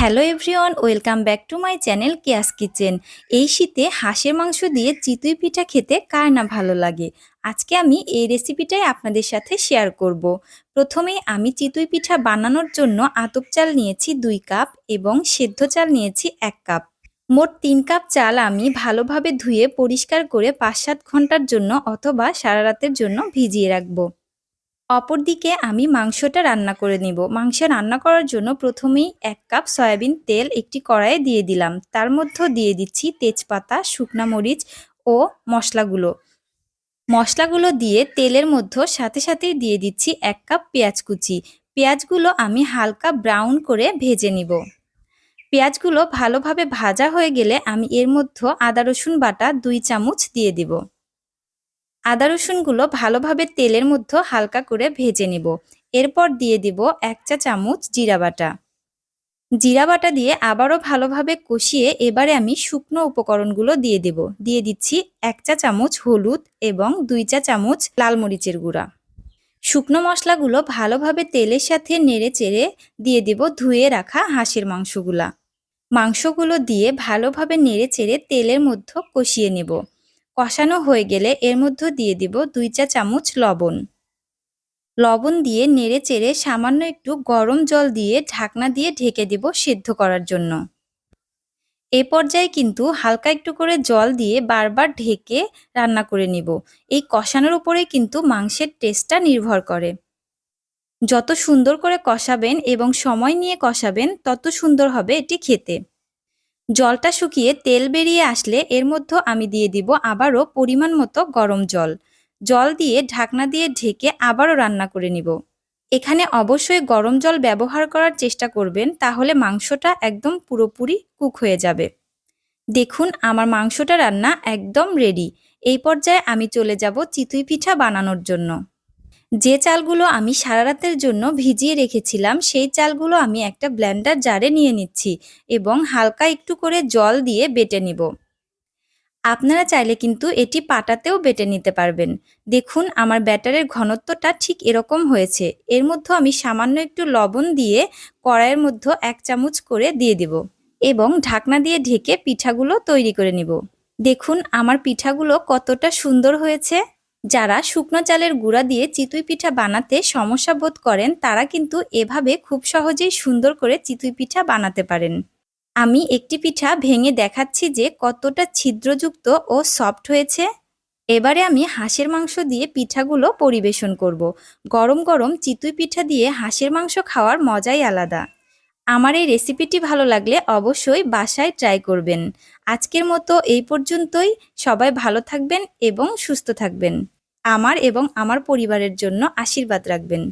Hello everyone, welcome back to my channel Keya's kitchen. এই শীতে হাঁসের মাংস দিয়ে চিতুই পিঠা খেতে কার না ভালো লাগে? আজকে আমি এই রেসিপিটাই আপনাদের সাথে শেয়ার করব। প্রথমে আমি চিতুই পিঠা বানানোর জন্য আতপ চাল নিয়েছি দুই কাপ এবং সেদ্ধ চাল নিয়েছি এক কাপ। মোট তিন কাপ চাল আমি ভালোভাবে ধুয়ে পরিষ্কার করে পাঁচ সাত ঘণ্টার জন্য অথবা সারা রাতের জন্য ভিজিয়ে রাখব। অপরদিকে আমি মাংসটা রান্না করে নিব। মাংস রান্না করার জন্য প্রথমেই এক কাপ সয়াবিন তেল একটি কড়াইয়ে দিয়ে দিলাম। তার মধ্যে দিয়ে দিচ্ছি তেজপাতা, শুকনা মরিচ ও মশলাগুলো। মশলাগুলো দিয়ে তেলের মধ্যে সাথে সাথেই দিয়ে দিচ্ছি এক কাপ পেঁয়াজ কুচি। পেঁয়াজগুলো আমি হালকা ব্রাউন করে ভেজে নিব। পেঁয়াজগুলো ভালোভাবে ভাজা হয়ে গেলে আমি এর মধ্যে আদা রসুন বাটা দুই চামচ দিয়ে দিব। আদা রসুনগুলো ভালোভাবে তেলের মধ্যে হালকা করে ভেজে নেব। এরপর দিয়ে দিব এক চা চামচ জিরা বাটা। জিরা বাটা দিয়ে আবারও ভালোভাবে কষিয়ে এবারে আমি শুকনো উপকরণগুলো দিয়ে দেব। দিয়ে দিচ্ছি এক চা চামচ হলুদ এবং দুই চা চামচ লাল মরিচের গুঁড়া। শুকনো মশলাগুলো ভালোভাবে তেলের সাথে নেড়ে চেড়ে দিয়ে দেব ধুয়ে রাখা হাঁসের মাংসগুলা। মাংসগুলো দিয়ে ভালোভাবে নেড়ে চেড়ে তেলের মধ্যে কষিয়ে নেব। কষানো হয়ে গেলে এর মধ্যে দিয়ে দিব দুই চা চামচ লবণ। লবণ দিয়ে নেড়ে চেড়ে সামান্য একটু গরম জল দিয়ে ঢাকনা দিয়ে ঢেকে দেব সিদ্ধ করার জন্য। এ পর্যায়ে কিন্তু হালকা একটু করে জল দিয়ে বারবার ঢেকে রান্না করে নিব। এই কষানোর উপরে কিন্তু মাংসের টেস্টটা নির্ভর করে। যত সুন্দর করে কষাবেন এবং সময় নিয়ে কষাবেন, তত সুন্দর হবে এটি খেতে। জলটা শুকিয়ে তেল বেরিয়ে আসলে এর মধ্যে আমি দিয়ে দিব আবারও পরিমাণ মতো গরম জল। জল দিয়ে ঢাকনা দিয়ে ঢেকে আবারও রান্না করে নিব। এখানে অবশ্যই গরম জল ব্যবহার করার চেষ্টা করবেন, তাহলে মাংসটা একদম পুরোপুরি কুক হয়ে যাবে। দেখুন, আমার মাংসটা রান্না একদম রেডি এই পর্যায়ে আমি চলে যাব চিতুই পিঠা বানানোর জন্য। যে চালগুলো আমি সারা রাতের জন্য ভিজিয়ে রেখেছিলাম, সেই চালগুলো আমি একটা ব্ল্যান্ডার জারে নিয়ে নিচ্ছি এবং হালকা একটু করে জল দিয়ে বেটে নিব। আপনারা চাইলে কিন্তু এটি পাটাতেও বেটে নিতে পারবেন। দেখুন, আমার ব্যাটারের ঘনত্বটা ঠিক এরকম হয়েছে। এর মধ্যে আমি সামান্য একটু লবণ দিয়ে কড়াইয়ের মধ্যে এক চামচ করে দিয়ে দিব এবং ঢাকনা দিয়ে ঢেকে পিঠাগুলো তৈরি করে নিব। দেখুন, আমার পিঠাগুলো কতটা সুন্দর হয়েছে। যারা শুকনো চালের গুঁড়া দিয়ে চিতুই পিঠা বানাতে সমস্যা বোধ করেন, তারা কিন্তু এভাবে খুব সহজেই সুন্দর করে চিতুই পিঠা বানাতে পারেন। আমি একটি পিঠা ভেঙে দেখাচ্ছি যে কতটা ছিদ্রযুক্ত ও সফট হয়েছে। এবারে আমি হাঁসের মাংস দিয়ে পিঠাগুলো পরিবেশন করব। গরম গরম চিতুই পিঠা দিয়ে হাঁসের মাংস খাওয়ার মজাই আলাদা। আমার এই রেসিপিটি ভালো লাগলে অবশ্যই বাসায় ট্রাই করবেন। আজকের মতো এই পর্যন্তই। সবাই ভালো থাকবেন এবং সুস্থ থাকবেন। আমার এবং আমার পরিবারের জন্য আশীর্বাদ রাখবেন।